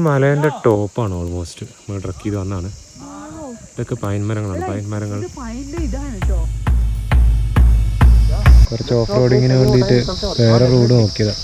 ഇതൊരു മലേന്റെ ടോപ്പാണ് ഓൾമോസ്റ്റ് നമ്മൾ ട്രക്ക് ചെയ്ത് വന്നാണ് ഇതൊക്കെ പൈൻ മരങ്ങളാണ് പൈൻ മരങ്ങൾ. കുറച്ച് ഓഫ് റോഡിങ്ങിന് വേണ്ടിയിട്ട് വേറെ റോഡ് നോക്കിയതാ.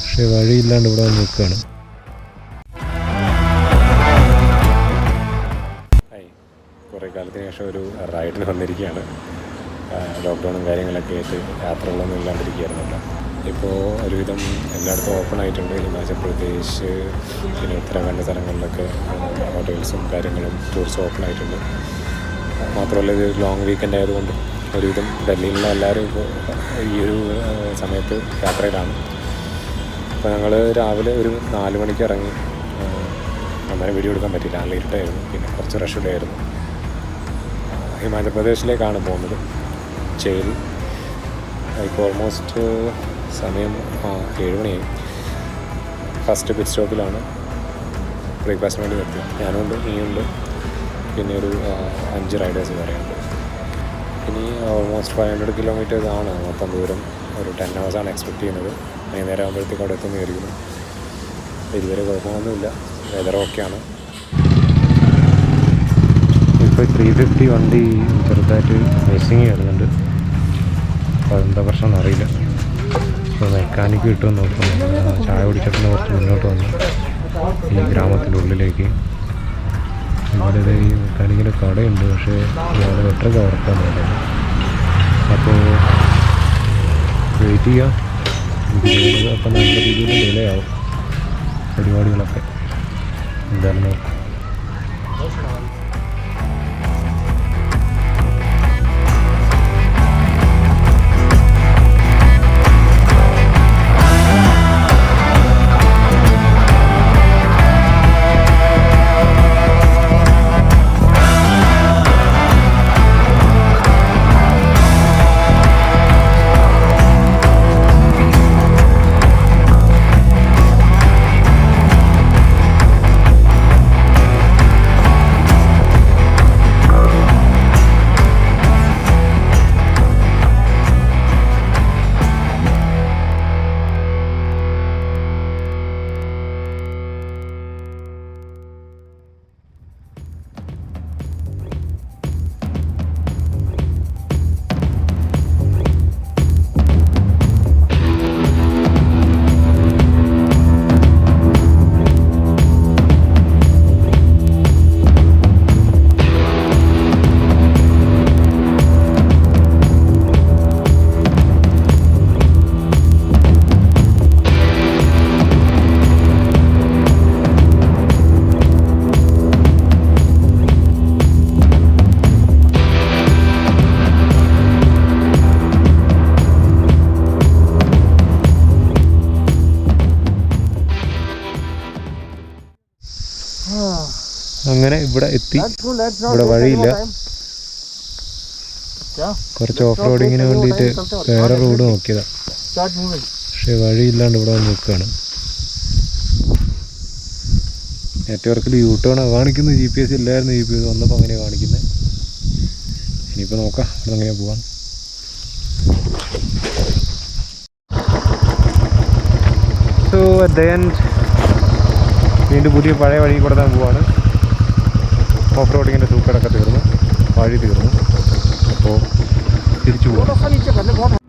പക്ഷെ വഴിയില്ലാണ്ട് ഇവിടെ വന്ന് നിൽക്കുകയാണ്. കുറേ കാലത്തിന് ശേഷം ഒരു റൈഡിന് വന്നിരിക്കുകയാണ്. ലോക്ക്ഡൗണും കാര്യങ്ങളൊക്കെ ആയിട്ട് യാത്രകളൊന്നും ഇല്ലാണ്ടിരിക്കുകയായിരുന്നല്ലോ. ഇപ്പോൾ ഒരുവിധം എല്ലായിടത്തും ഓപ്പൺ ആയിട്ടുണ്ട്. ഹിമാചൽ പ്രദേശ് പിന്നെ ഉത്തരാഖണ്ഡ് സ്ഥലങ്ങളിലൊക്കെ ഹോട്ടൽസും കാര്യങ്ങളും ടൂറിസ്റ്റ് ഓപ്പൺ ആയിട്ടുണ്ട്. മാത്രമല്ല ഇത് ലോങ് വീക്കെൻഡ് ആയതുകൊണ്ട് ഒരുവിധം ഡൽഹിയിലുള്ള എല്ലാവരും ഇപ്പോൾ ഈ ഒരു സമയത്ത് യാത്രയിലാണ്. അപ്പോൾ ഞങ്ങൾ രാവിലെ ഒരു നാല് മണിക്ക് ഇറങ്ങി അങ്ങനെ വീഡിയോ എടുക്കാൻ പറ്റില്ല നല്ല ഇരുട്ടായിരുന്നു. പിന്നെ കുറച്ച് റഷ് ഡേ ആയിരുന്നു ഹിമാചൽ പ്രദേശിലേക്കാണ് പോകുന്നത്. ചെയിൽ ഇപ്പോൾ ഓൾമോസ്റ്റ് സമയം ഏഴ് മണിയായി. ഫസ്റ്റ് പിറ്റ് സ്റ്റോപ്പിലാണ് ബ്രേക്ക്ഫാസ്റ്റിന് വേണ്ടി നിർത്തിയത്. ഞാനുണ്ട് നീയുണ്ട് പിന്നെ ഒരു അഞ്ച് റൈഡേഴ്സ് പറയുന്നുണ്ട് ഇനി ഓൾമോസ്റ്റ് ഫൈവ് ഹൺഡ്രഡ് കിലോമീറ്റേഴ്സ് ആണ് മൊത്തം ദൂരം. ഒരു ടെൻ ആണ് എക്സ്പെക്ട് ചെയ്യുന്നത്. വൈകുന്നേരം ആകുമ്പോഴത്തേക്ക് അവിടെ എത്തുന്ന വിചാരിക്കുന്നു ഇതുവരെ കുഴപ്പമൊന്നുമില്ല. വെതർ ഓക്കെയാണ് ഇപ്പോൾ ത്രീ ഫിഫ്റ്റി വണ്ടി ചെറുതായിട്ട് മിസ്സിങ് വരുന്നുണ്ട് അപ്പോൾ അതെന്താ പ്രശ്നം അറിയില്ല ഇപ്പോൾ മെക്കാനിക്ക് കിട്ടുമെന്ന് നോക്കുന്നു ചായ കുടിച്ചിട്ട് കുറച്ച് മുന്നോട്ട് വന്നു. ഈ ഗ്രാമത്തിന്റെ ഉള്ളിലേക്ക് ഇവിടെ ഈ മെക്കാനിക്കിന്റെ കടയുണ്ട് പക്ഷേ ഇയാളെ വെട്ടൊക്കെ പറയുന്നത് അപ്പോൾ വെയിറ്റ് ചെയ്യാം. അപ്പം നല്ല രീതിയിൽ വിലയാവും പരിപാടികളൊക്കെ. എന്തായാലും നോക്കാം. അങ്ങനെ ഇവിടെ എത്തി. ഇവിടെ വഴിയില്ല. കുറച്ച് ഓഫ് റോഡിങ്ങിന് വേണ്ടിയിട്ട് വേറെ റോഡ് നോക്കിയതാ. പക്ഷെ വഴിയില്ലാണ്ട് ഇവിടെ വന്ന് നിൽക്കുകയാണ്. നെറ്റ്വർക്കിൽ യൂ ടേൺ കാണിക്കുന്നത്. ജി പി എസ് ഇല്ലായിരുന്നു ജി പി എസ് വന്നപ്പോൾ അങ്ങനെ കാണിക്കുന്നത്. ഇനിയിപ്പോൾ നോക്കാം. അവിടെ അങ്ങനെ പോവാൻ സോ ദയൻ വീണ്ടും പുതിയ പഴയ വഴി കൂടെ തന്നെ പോവാണ്. ഓഫ് റോഡിങ്ങിന്റെ തൂക്കടൊക്കെ തീർന്നു. വഴി തീർന്നു. അപ്പോൾ തിരിച്ചു പോകാം.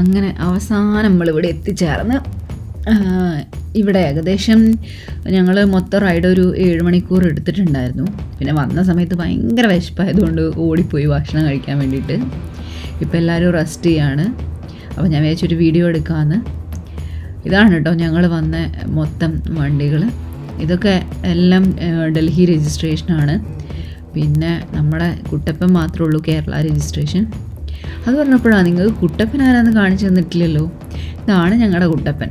അങ്ങനെ അവസാനം നമ്മളിവിടെ എത്തിച്ചേർന്ന് ഇവിടെ ഏകദേശം ഞങ്ങൾ മൊത്തം റൈഡ് ഒരു ഏഴ് മണിക്കൂർ എടുത്തിട്ടുണ്ടായിരുന്നു. പിന്നെ വന്ന സമയത്ത് ഭയങ്കര വിശപ്പായതുകൊണ്ട് ഓടിപ്പോയി ഭക്ഷണം കഴിക്കാൻ വേണ്ടിയിട്ട്. ഇപ്പോൾ എല്ലാവരും റെസ്റ്റ് ചെയ്യാണ്. അപ്പോൾ ഞാൻ വിചാരിച്ചൊരു വീഡിയോ എടുക്കാമെന്ന് ഇതാണ് കേട്ടോ ഞങ്ങൾ വന്ന മൊത്തം വണ്ടികൾ ഇതൊക്കെ എല്ലാം ഡൽഹി രജിസ്ട്രേഷനാണ് പിന്നെ നമ്മുടെ കുട്ടപ്പൻ മാത്രമേ ഉള്ളൂ കേരള രജിസ്ട്രേഷൻ അത് പറഞ്ഞപ്പോഴാണ് നിങ്ങൾക്ക് കുട്ടപ്പൻ ആരാന്ന് കാണിച്ചു തന്നിട്ടില്ലല്ലോ? ഇതാണ് ഞങ്ങളുടെ Kuttappan.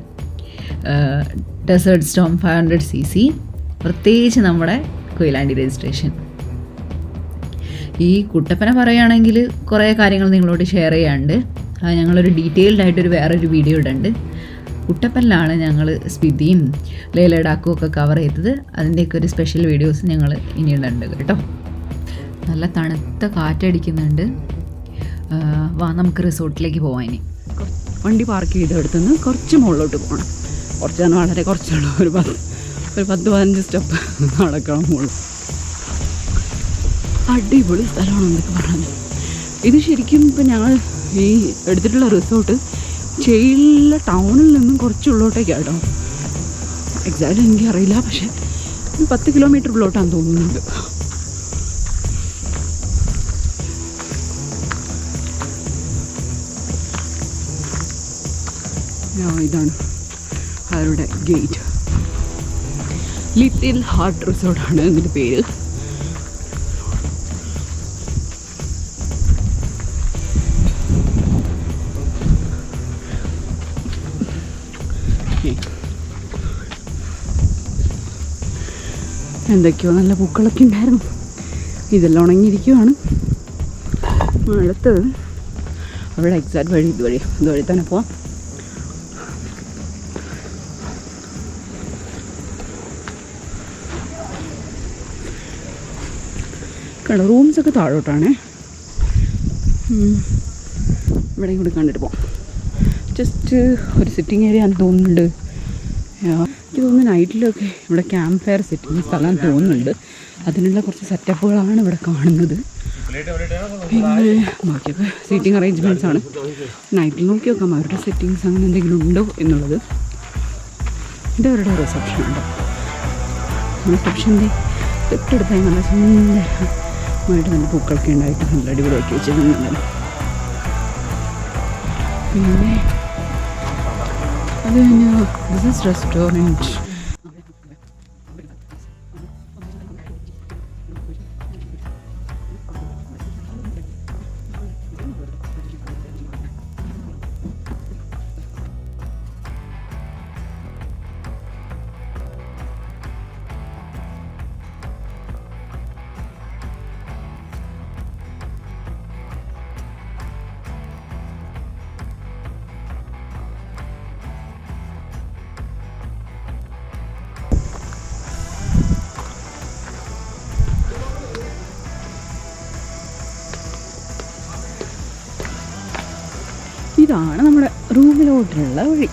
Desert storm five hundred C C പ്രത്യേകിച്ച് നമ്മുടെ കൊയിലാണ്ടി രജിസ്ട്രേഷൻ. ഈ കുട്ടപ്പനെ പറയുകയാണെങ്കിൽ കുറേ കാര്യങ്ങൾ നിങ്ങളോട് ഷെയർ ചെയ്യാണ്ട് അത് ഞങ്ങളൊരു ഡീറ്റെയിൽഡ് ആയിട്ടൊരു വേറൊരു വീഡിയോ ഇടുന്നുണ്ട് കുട്ടപ്പനിലാണ് ഞങ്ങൾ സ്പിതിയും ലേലഡാക്കും ഒക്കെ കവർ ചെയ്തത്. അതിന്റെയൊക്കെ ഒരു സ്പെഷ്യൽ വീഡിയോസ് ഞങ്ങൾ ഇനി ഇടുന്നുണ്ട് കേട്ടോ. നല്ല തണുത്ത കാറ്റടിക്കുന്നുണ്ട്. വാ നമുക്ക് റിസോർട്ടിലേക്ക് പോവാൻ വണ്ടി പാർക്ക് ചെയ്തെടുത്തുനിന്ന് കുറച്ച് മുകളിലോട്ട് പോകണം കുറച്ച് തന്നെ വളരെ കുറച്ചാണ് ഒരു പത്ത് ഒരു പത്ത് പതിനഞ്ച് സ്റ്റെപ്പ് നടക്കണം മുകളിൽ. അടിപൊളി സ്ഥലമാണ് എന്നൊക്കെ പറഞ്ഞത് ഇത് ശരിക്കും ഇപ്പം ഞങ്ങൾ ഈ എടുത്തിട്ടുള്ള റിസോർട്ട് ചെയ്യുള്ള ടൗണിൽ നിന്നും കുറച്ച് ഉള്ളോട്ടേക്കാണ് കേട്ടോ എക്സാക്റ്റ് എനിക്കറിയില്ല പക്ഷേ പത്ത് കിലോമീറ്റർ ഉള്ളോട്ടാണ് തോന്നുന്നുണ്ട്. ഇതാണ് അവരുടെ ഗേറ്റ് ലിറ്റിൽ ഹാർട്ട് റിസോർട്ടാണ് ഇതിന്റെ പേര്. എന്തൊക്കെയോ നല്ല പൂക്കളൊക്കെ ഉണ്ടായിരുന്നു. ഇതെല്ലാം ഉണങ്ങിയിരിക്കുവാണ്. അടുത്തത് അവിടെ എക്സാക്ട് വഴി ഇതുവഴി ഇതുവഴി തന്നെ പോവാം. കണ്ടോ റൂംസൊക്കെ താഴോട്ടാണേ. ഉം. ഇവിടെ കൂടി കണ്ടിട്ട് പോവാം. ജസ്റ്റ് ഒരു സിറ്റിംഗ് ഏരിയ എന്ന് തോന്നുന്നുണ്ട്. എനിക്ക് തോന്നുന്നു നൈറ്റിലൊക്കെ ഇവിടെ ക്യാമ്പ് ഫയർ സിറ്റിംഗ് സ്ഥലം തോന്നുന്നുണ്ട്. അതിനുള്ള കുറച്ച് സെറ്റപ്പുകളാണ് ഇവിടെ കാണുന്നത്. പിന്നെ ബാക്കിയൊക്കെ സീറ്റിംഗ് അറേഞ്ച്മെന്റ്സ് ആണ്. നൈറ്റിൽ നോക്കി നോക്കാം അവരുടെ സെറ്റിങ്സ് അങ്ങനെ എന്തെങ്കിലും ഉണ്ടോ എന്നുള്ളത്. ഇത് അവരുടെ റിസപ്ഷൻ ഉണ്ടോ റിസപ്ഷന്റെ തൊട്ടടുത്തായി നല്ല സുന്ദരമായിട്ട് നല്ല പൂക്കളൊക്കെ ഉണ്ടായിട്ട് നല്ല അടിപൊളിയാക്കി വെച്ചിട്ടുണ്ട് പിന്നെ അത് കഴിഞ്ഞ ബിസിനസ് റെസ്റ്റോറന്റ് ഇതാണ് നമ്മുടെ റൂമിലോട്ടുള്ള വഴി.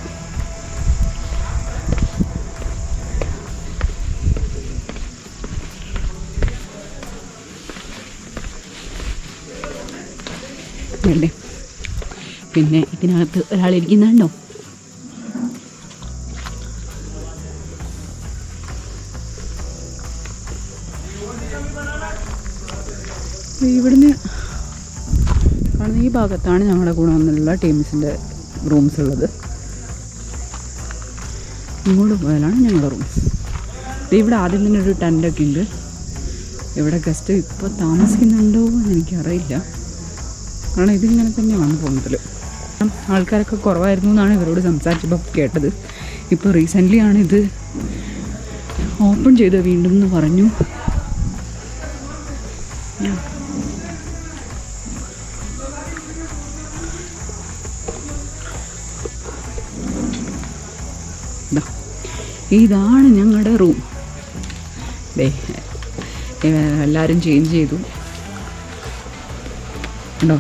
പിന്നെ ഇതിനകത്ത് ഒരാൾ ഇരിക്കുന്നുണ്ടോ ഇവിടുന്ന് ഈ ഭാഗത്താണ് ഞങ്ങളുടെ കൂടെ വന്നുള്ള ടീംസിന്റെ റൂംസ് ഉള്ളത്. ഇങ്ങോട്ട് പോയാലാണ് ഞങ്ങളുടെ റൂംസ് ഇവിടെ ആദ്യം തന്നെ ഒരു ടെന്റൊക്കെ ഉണ്ട്. ഇവിടെ ഗസ്റ്റ് ഇപ്പോൾ താമസിക്കുന്നുണ്ടോ എന്ന് എനിക്കറിയില്ല. കാരണം ഇതിങ്ങനെ തന്നെയാണ് പോകുന്നതിൽ ആൾക്കാരൊക്കെ കുറവായിരുന്നു എന്നാണ് ഇവരോട് സംസാരിച്ചപ്പോൾ കേട്ടത്. ഇപ്പോൾ റീസെന്റ്ലി ആണ് ഇത് ഓപ്പൺ ചെയ്ത് വീണ്ടും എന്ന് പറഞ്ഞു. ഇതാണ് ഞങ്ങളുടെ റൂം ദേ എല്ലാവരും ചേഞ്ച് ചെയ്തു. ഉണ്ടോ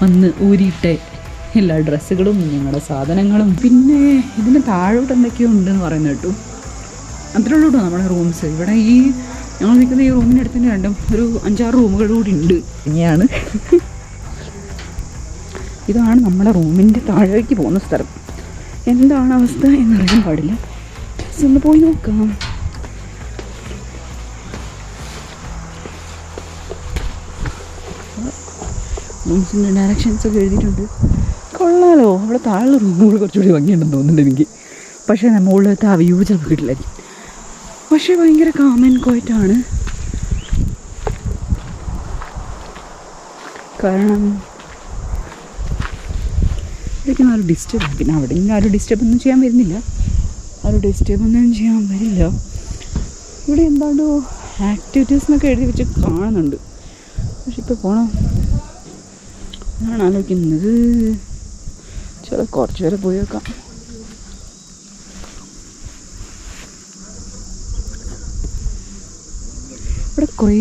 വന്ന് ഊരിയിട്ട് എല്ലാ ഡ്രസ്സുകളും ഞങ്ങളുടെ സാധനങ്ങളും പിന്നെ ഇതിന് താഴോട്ട് എന്തൊക്കെയോ ഉണ്ടെന്ന് പറയുന്നത് കേട്ടു. അത്രേ ഉള്ളൂ കേട്ടോ നമ്മുടെ റൂംസ് ഇവിടെ ഈ ഞങ്ങൾ നിൽക്കുന്ന ഈ റൂമിന്റെ അടുത്ത് തന്നെ രണ്ടും ഒരു അഞ്ചാറ് റൂമുകൾ കൂടി ഉണ്ട്. ഇങ്ങനെയാണ് ഇതാണ് നമ്മുടെ റൂമിന്റെ താഴേക്ക് പോകുന്ന സ്ഥലം. എന്താണ് അവസ്ഥ എന്നറിയാൻ പാടില്ല. ജസ്റ്റ് ഒന്ന് പോയി നോക്കാം. റൂംസിന്റെ ഡയറക്ഷൻസ് ഒക്കെ എഴുതിയിട്ടുണ്ട്. കൊള്ളാലോ അവിടെ താഴെ റൂമുകൾ കുറച്ചുകൂടി ഭംഗിയുണ്ടെന്ന് തോന്നുന്നുണ്ട് എനിക്ക്. പക്ഷേ മുകളിലത്തെ ആ വ്യൂ ചിലപ്പോൾ കിട്ടില്ലായിരിക്കും. പക്ഷേ ഭയങ്കര കാമൻ കോയിറ്റാണ് കാരണം ഇവിടേക്ക് ആരും ഡിസ്റ്റർബ് പിന്നെ അവിടെ ഇങ്ങനെ ആരും ഡിസ്റ്റർബ് ഒന്നും ചെയ്യാൻ വരുന്നില്ല. ആരും ഡിസ്റ്റേബ് ഒന്നും ചെയ്യാൻ വരില്ല. ഇവിടെ എന്താണ്ടോ ആക്ടിവിറ്റീസ് എന്നൊക്കെ എഴുതി വെച്ച് കാണുന്നുണ്ട്. പക്ഷെ ഇപ്പോൾ പോകണം ഞാൻ ആലോചിക്കുന്നത്. ചില കുറച്ച് വരെ പോയി വെക്കാം ഇവിടെ കുറേ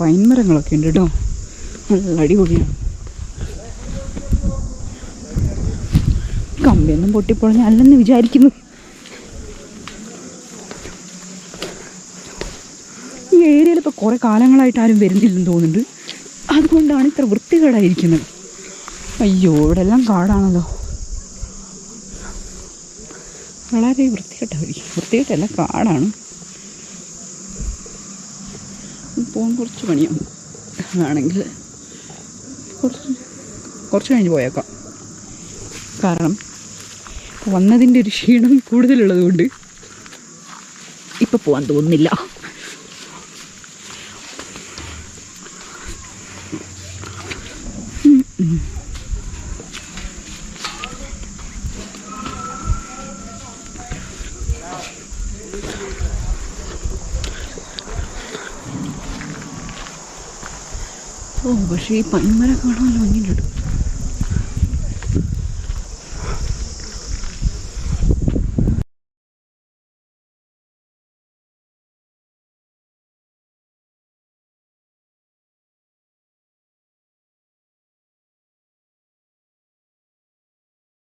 പൈൻ മരങ്ങളൊക്കെ ഉണ്ട് കേട്ടോ. നല്ല അടിപൊളിയാണ്. കമ്പിയൊന്നും പൊട്ടിപ്പൊളഞ്ഞ അല്ലെന്ന് വിചാരിക്കുന്നു. ഇപ്പോൾ കുറേ കാലങ്ങളായിട്ട് ആരും വരുന്നില്ലെന്ന് തോന്നുന്നുണ്ട്. അതുകൊണ്ടാണ് ഇത്ര വൃത്തികേടായിരിക്കുന്നത്. അയ്യോ ഇവിടെ എല്ലാം കാടാണല്ലോ. വളരെ വൃത്തികെട്ടായിരിക്കും വൃത്തികെട്ടല്ല കാടാണ്. പോകാൻ കുറച്ച് പണിയാണ് ആണെങ്കിൽ കുറച്ച് കുറച്ച് കഴിഞ്ഞ് പോയേക്കാം. കാരണം വന്നതിന്റെ ഒരു ക്ഷീണം കൂടുതലുള്ളതുകൊണ്ട് ഇപ്പം പോകാൻ തോന്നുന്നില്ല. ഓ പക്ഷേ ഈ പനിമരം കാണാൻ ഭംഗിയുണ്ട്